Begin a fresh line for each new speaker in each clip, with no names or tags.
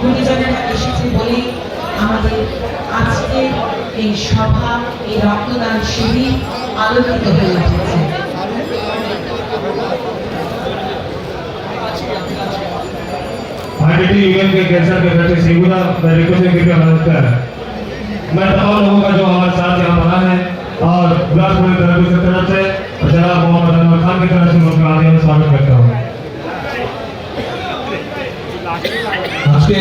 গুরুজনেরা এসেছে বলেই আমাদের আজকে এই সভা এই রক্তদান শিবির আলোকিত হয়ে উঠেছে
हार्ट लीवर के कैंसर के बच्चे सिंगुलर तरीकों से कृपया मदद करें मैं तमाम लोगों का जो हमारे साथ यहाँ बना है और गुलासपुर की तरफ से जनाब मोहम्मद अनवर खान की तरफ से मुस्कान स्वागत करता हूँ
আজকে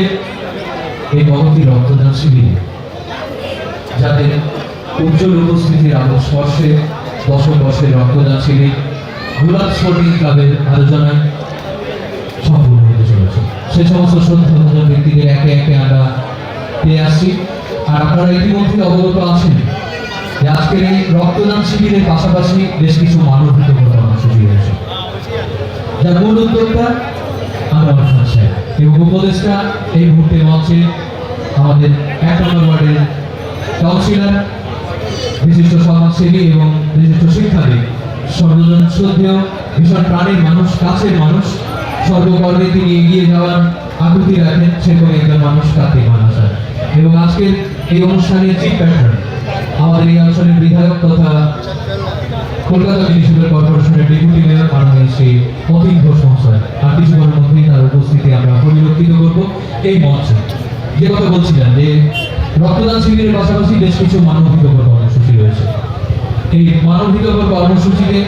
এই মহতি রক্তদান শিবিরে যাদের উজ্জ্বল উপস্থিতির আলো স্পর্শে দশম বর্ষের রক্তদান শিবির গুলাব স্পোর্টিং ক্লাবের আলোচনায় সম্পূর্ণ হতে চলেছে। সে সমস্ত শ্রদ্ধাভাজন ব্যক্তিদের একে একে আমরা পেয়ে আসছি। আর আপনারা ইতিমধ্যে অবগত আছেন যে আজকের এই রক্তদান শিবিরের পাশাপাশি বেশ কিছু মানবিক কর্মসূচি রয়েছে। যার মূল উদ্যোক্তা আমরা অনুষ্ঠান এবং উপদেষ্টা এই মুহূর্তে মঞ্চে আমাদের এক নম্বর ওয়ার্ডের কাউন্সিলর বিশিষ্ট সমাজসেবী এবং বিশিষ্ট শিক্ষাবিদ। সর্বজন শ্রদ্ধেয়, ভীষণ প্রাণীর মানুষ, কাছের মানুষ। সর্বকর্মে তিনি এগিয়ে যাওয়ার আকুতি রাখেন সেরকম একজন মানুষ কার্তিক মানুষ এবং আজকের এই অনুষ্ঠানের চিফ প্যাটার্ন আমাদের এই অঞ্চলের বিধায়ক তথা কলকাতা মিউনিসিপ্যাল কর্পোরেশনের ডেপুটি মেয়র মাননীয় শ্রী অতীন ঘোষ মহাশয়। আর কিছুক্ষণের মধ্যেই তার উপস্থিতি আমরা পরিলক্ষিত করব এই মঞ্চে। যে কথা বলছিলেন যে রক্তদান শিবিরের পাশাপাশি বেশ কিছু মানবিককর কর্মসূচি রয়েছে। এই মানবিককর কর্মসূচিতে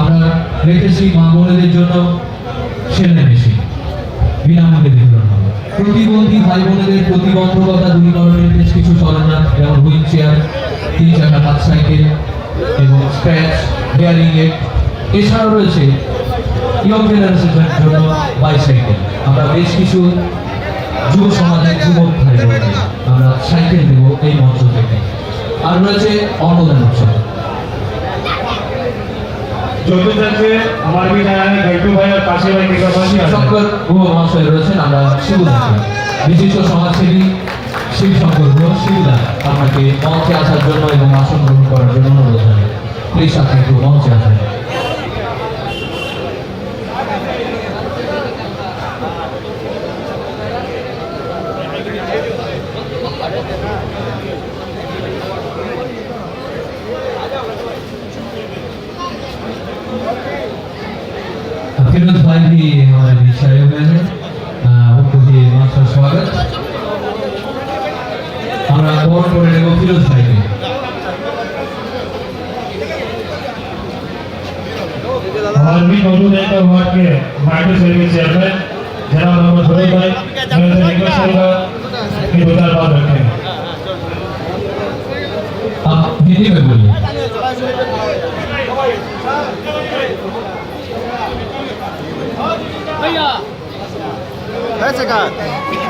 আমরা রেখেছি মা বোনেদের জন্য সেলাই মেশিন, বিনামূল্যে বিতরণ হবে। প্রতিবন্ধী ভাই বোনেদের প্রতিবন্ধকতা দূরীকরণের বেশ কিছু সরঞ্জাম, যেমন হুইল চেয়ার, তিন চাকা হাত সাইকেল এবং স্ক্র্যাচ ডেয়ারিং এড এছাড়াও রয়েছে ইয়ং জেনারেশনের জন্য বাইসাইকেল আমরা বেশ কিছু যুব সমাজের যুবক ভাই আমরা সাইকেল দেব এই মঞ্চ থেকে। আর রয়েছে অন্নদান উৎসব। বিশিষ্ট সমাজসেবী সেই সকল রসীরা আমাকে মঞ্চে আসার জন্য এবং আসন গ্রহণ করার জন্য অনুরোধ জানাই প্লিজ আপনি একটু মঞ্চে আসুন Appearance by the uh, Vishaya Manager. বরণ করে নেব ফিরোজ ভাইকে
हमारे भी मौजूद है एक वार्ड के माइक्रो सर्विस चेयरमैन जनाब मोहम्मद फरीद भाई मैं उनसे रिक्वेस्ट करूंगा कि दो चार बात रखें
आप हिंदी में बोलिए
ऐसे का
अस्सलाम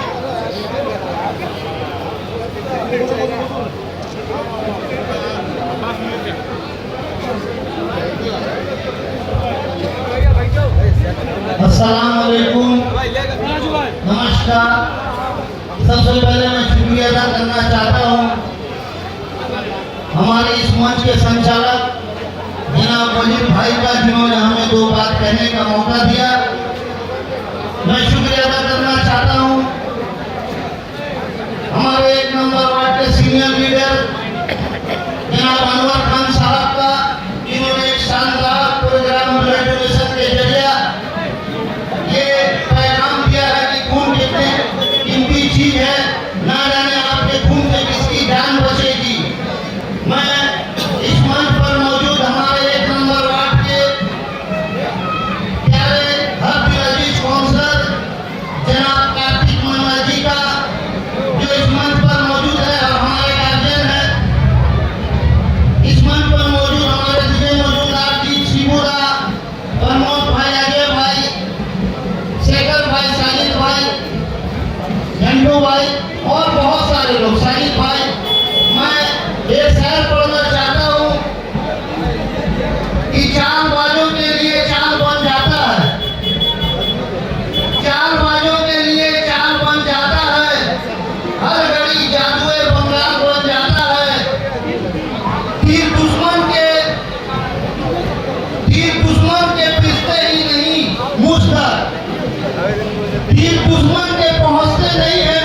नमस्कार सबसे पहले मैं शुक्रिया अदा करना चाहता हूँ हमारे इस मंच के संचालक, जनाब वज़ीर भाई का जिन्होंने हमें दो बात कहने का मौका दिया। मैं शुक्रिया अदा भाई भाई और बहुत सारे लोग। साजिद भाई, मैं ये शहर पढ़ना चाहता हूँ कि चार बाजों के लिए चार बन जाता है। चार बाजों के लिए चार बन जाता है। हर घड़ी जादुए बंगाल बन जाता है। तीर दुश्मन के तीर दुश्मन के पिसते ही नहीं मुझकर तीर दुश्मन के पहुँचते नहीं है।